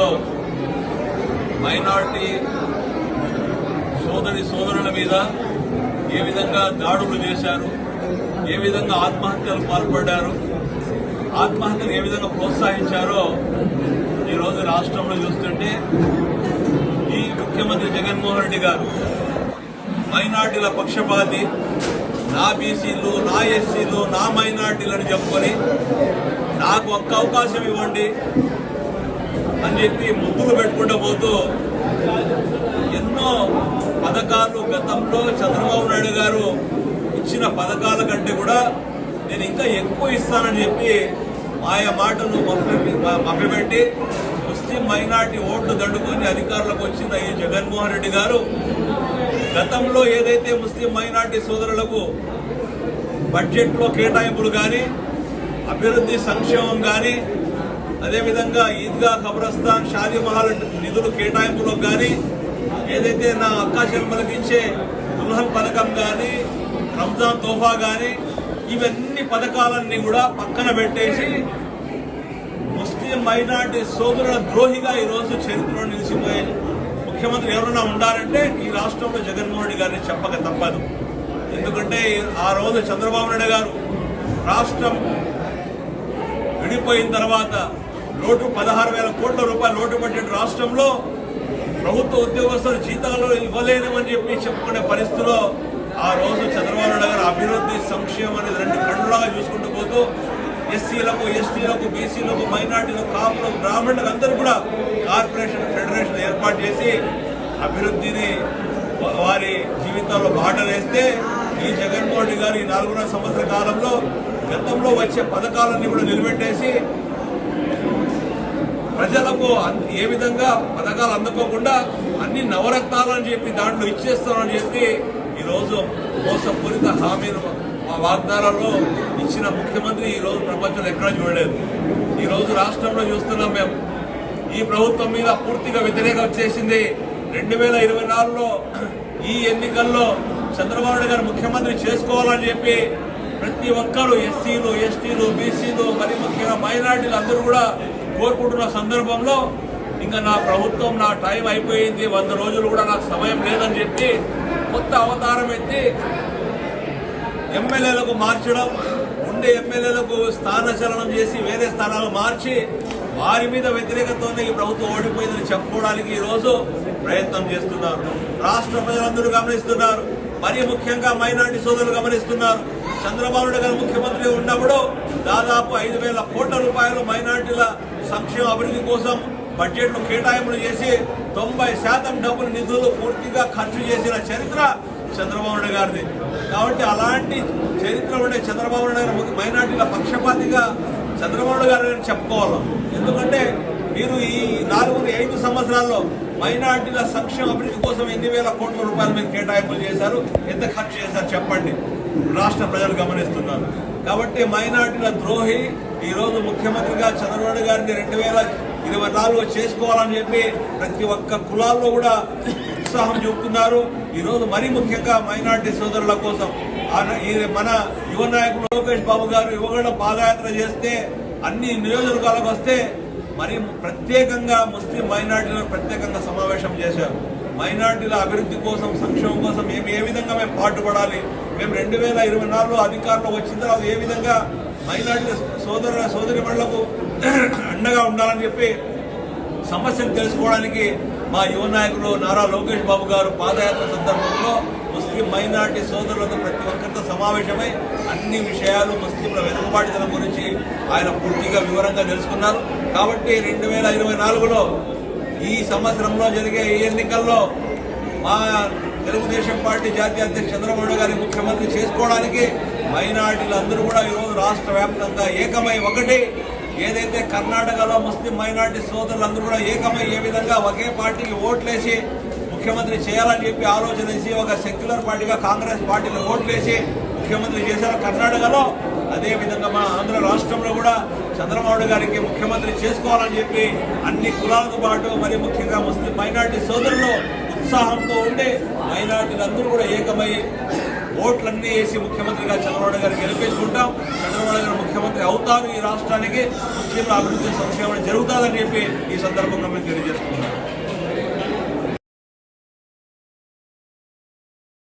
సంవత్సర మైనార్టీ సోదరి సోదరుల మీద ఏ విధంగా దాడులు చేశారు ఏ విధంగా ఆత్మహత్యలు పాల్పడ్డారు ఆత్మహత్యలు ఏ విధంగా ప్రోత్సహించారో ఈరోజు రాష్ట్రంలో చూస్తుంటే ఈ ముఖ్యమంత్రి జగన్మోహన్ రెడ్డి గారు మైనార్టీల పక్షపాతి నా బీసీలు నా ఎస్సీలు నా మైనార్టీలను చెప్పుకొని నాకు ఒక్క అవకాశం ఇవ్వండి అని చెప్పి ముగ్గులు పెట్టుకుంటూ పోతూ ఎన్నో పథకాలు గతంలో చంద్రబాబు నాయుడు గారు ఇచ్చిన పథకాల కంటే కూడా నేను ఇంకా ఎక్కువ ఇస్తానని చెప్పి ఆయా మాటను మభ్య- మభ్యపెట్టి ముస్లిం మైనార్టీ ఓట్లు దండుకొని అధికారులకు వచ్చిన ఈ జగన్మోహన్ రెడ్డి గారు గతంలో ఏదైతే ముస్లిం మైనార్టీ సోదరులకు బడ్జెట్లో కేటాయింపులు కానీ అభివృద్ధి సంక్షేమం కానీ అదేవిధంగా ఈద్గా ఖబరస్థాన్ షాదీ మహల్ నిధులు కేటాయింపులో కానీ ఏదైతే నా అక్కాశర్మలకు ఇచ్చే దుల్హన్ పథకం కానీ రంజాన్ తోఫా కానీ ఇవన్నీ పథకాలన్నీ కూడా పక్కన పెట్టేసి ముస్లిం మైనార్టీ సోదరుల ద్రోహిగా ఈరోజు చరిత్రలో నిలిచిపోయే ముఖ్యమంత్రి ఎవరైనా ఉండాలంటే ఈ రాష్ట్రంలో జగన్మోహన్ రెడ్డి గారిని చెప్పక తప్పదు. ఎందుకంటే ఆ రోజు చంద్రబాబు నాయుడు గారు రాష్ట్రం విడిపోయిన తర్వాత లోటు పదహారు వేల కోట్ల రూపాయలు లోటు బడ్జెట్ రాష్ట్రంలో ప్రభుత్వ ఉద్యోగస్తులు జీతాలు ఇవ్వలేనమని చెప్పి చెప్పుకునే పరిస్థితిలో ఆ రోజు చంద్రబాబు నాయుడు గారు అభివృద్ధి సంక్షేమం అనేది రెండు కన్నులాగా చూసుకుంటూ పోతూ ఎస్సీలకు ఎస్టీలకు బీసీలకు మైనార్టీలకు కాపులకు బ్రాహ్మణులకు అందరూ కూడా కార్పొరేషన్ ఫెడరేషన్ ఏర్పాటు చేసి అభివృద్ధిని వారి జీవితాల్లో బాటలేస్తే ఈ జగన్మోహన్ రెడ్డి గారు ఈ నాలుగున్నర సంవత్సర కాలంలో గతంలో వచ్చే పథకాలన్నీ కూడా నిలబెట్టేసి ప్రజలకు ఏ విధంగా పథకాలు అందుకోకుండా అన్ని నవరత్నాలు అని చెప్పి దాంట్లో ఇచ్చేస్తామని చెప్పి ఈరోజు మోసపూరిత హామీలు మా వాగ్దానాల్లో ఇచ్చిన ముఖ్యమంత్రి ఈ రోజు ప్రపంచంలో ఎక్కడా చూడలేదు. ఈరోజు రాష్ట్రంలో చూస్తున్నాం మేము. ఈ ప్రభుత్వం మీద పూర్తిగా వ్యతిరేకం వచ్చేసింది. రెండు వేల ఇరవై నాలుగులో ఈ ఎన్నికల్లో చంద్రబాబు నాయుడు గారు ముఖ్యమంత్రి చేసుకోవాలని చెప్పి ప్రతి ఒక్కరు ఎస్సీలు ఎస్టీలు బీసీలు మరి ముఖ్యంగా మైనార్టీలు అందరూ కూడా కోరుకుంటున్న సందర్భంలో ఇంకా నా ప్రభుత్వం నా టైం అయిపోయింది వంద రోజులు కూడా నాకు సమయం లేదని చెప్పి కొత్త అవతారం ఎత్తి ఎమ్మెల్యేలకు మార్చడం ఉండే ఎమ్మెల్యేలకు స్థానచలనం చేసి వేరే స్థానాలు మార్చి వారి మీద వ్యతిరేకతతోనే ఈ ప్రభుత్వం ఓడిపోయిందని చెప్పుకోవడానికి ఈ రోజు ప్రయత్నం చేస్తున్నారు. రాష్ట్ర ప్రజలందరూ గమనిస్తున్నారు. మరీ ముఖ్యంగా మైనార్టీ సోదరులు గమనిస్తున్నారు. చంద్రబాబు నాయుడు గారు ముఖ్యమంత్రి ఉన్నప్పుడు దాదాపు ఐదు వేల కోట్ల రూపాయలు మైనార్టీల సంక్షేమ అభివృద్ధి కోసం బడ్జెట్ను కేటాయింపులు చేసి తొంభై శాతం డబ్బులు నిధులు పూర్తిగా ఖర్చు చేసిన చరిత్ర చంద్రబాబు నాయుడు గారిది. కాబట్టి అలాంటి చరిత్ర ఉండే చంద్రబాబు నాయుడు గారు మైనార్టీల పక్షపాతిగా చంద్రబాబు నాయుడు గారు చెప్పుకోవాలి. ఎందుకంటే సంవత్సరాల్లో మైనార్టీల సంక్షేమ అభివృద్ధి కోసం ఎన్ని వేల కోట్ల రూపాయలు మీరు కేటాయింపులు చేశారు ఎంత ఖర్చు చేశారు చెప్పండి. రాష్ట్ర ప్రజలు గమనిస్తున్నారు. కాబట్టి మైనార్టీల ద్రోహి ఈరోజు ముఖ్యమంత్రిగా చంద్రబాబు గారిని రెండు వేల ఇరవై నాలుగు చేసుకోవాలని చెప్పి ప్రతి ఒక్క కులాల్లో కూడా ఉత్సాహం చూపుతున్నారు. ఈరోజు మరీ ముఖ్యంగా మైనార్టీ సోదరుల కోసం ఈ మన యువ నాయకుడు లోకేష్ బాబు గారు యువగడ పాదయాత్ర చేస్తే అన్ని నియోజకవర్గాలకు వస్తే మరి ప్రత్యేకంగా ముస్లిం మైనార్టీలను ప్రత్యేకంగా సమావేశం చేశారు. మైనార్టీల అభివృద్ధి కోసం సంక్షేమం కోసం మేము ఏ విధంగా మేము పాటుపడాలి? మేము రెండు వేల ఇరవై నాలుగులో అధికారంలో వచ్చిన తర్వాత ఏ విధంగా మైనార్టీల సోదర సోదరి అండగా ఉండాలని చెప్పి సమస్యలు తెలుసుకోవడానికి మా యువ నాయకులు నారా లోకేష్ బాబు గారు పాదయాత్ర సందర్భంలో ముస్లిం మైనార్టీ సోదరులతో ప్రతి ఒక్కరితో సమావేశమై అన్ని విషయాలు ముస్లింల వెనుకబాటుదల గురించి ఆయన పూర్తిగా వివరంగా తెలుసుకున్నారు. కాబట్టి రెండు వేల ఇరవై నాలుగులో ఈ సంవత్సరంలో జరిగే ఈ ఎన్నికల్లో మా తెలుగుదేశం పార్టీ జాతీయ అధ్యక్షుడు చంద్రబాబు గారి ముఖ్యమంత్రి చేసుకోవడానికి మైనార్టీలు అందరూ కూడా ఈరోజు రాష్ట్ర వ్యాప్తంగా ఏకమై ఒకటి. ఏదైతే కర్ణాటకలో ముస్లిం మైనార్టీ సోదరులందరూ కూడా ఏకమై ఏ విధంగా ఒకే పార్టీకి ఓట్లేసి ముఖ్యమంత్రి చేయాలని చెప్పి ఆలోచన చేసి ఒక సెక్యులర్ పార్టీగా కాంగ్రెస్ పార్టీలో ఓట్లేసి ముఖ్యమంత్రి చేశారు. కర్ణాటకలో అదేవిధంగా మా మన ఆంధ్ర రాష్ట్రంలో కూడా చంద్రబాబు గారికి ముఖ్యమంత్రి చేసుకోవాలని చెప్పి అన్ని కులాలతో పాటు మరి ముఖ్యంగా ముస్లిం మైనార్టీ సోదరులు ఉత్సాహంతో ఉండి మైనార్టీలందరూ కూడా ఏకమై ఓట్లన్నీ వేసి ముఖ్యమంత్రిగా చంద్రబాబు గారు గెలిపించుకుంటాం. చంద్రబాబు గారు ముఖ్యమంత్రి అవుతారు ఈ రాష్ట్రానికి. ముస్లింల అభివృద్ధి సంక్షేమం జరుగుతుందని చెప్పి ఈ సందర్భంగా మేము తెలియజేసుకుంటాం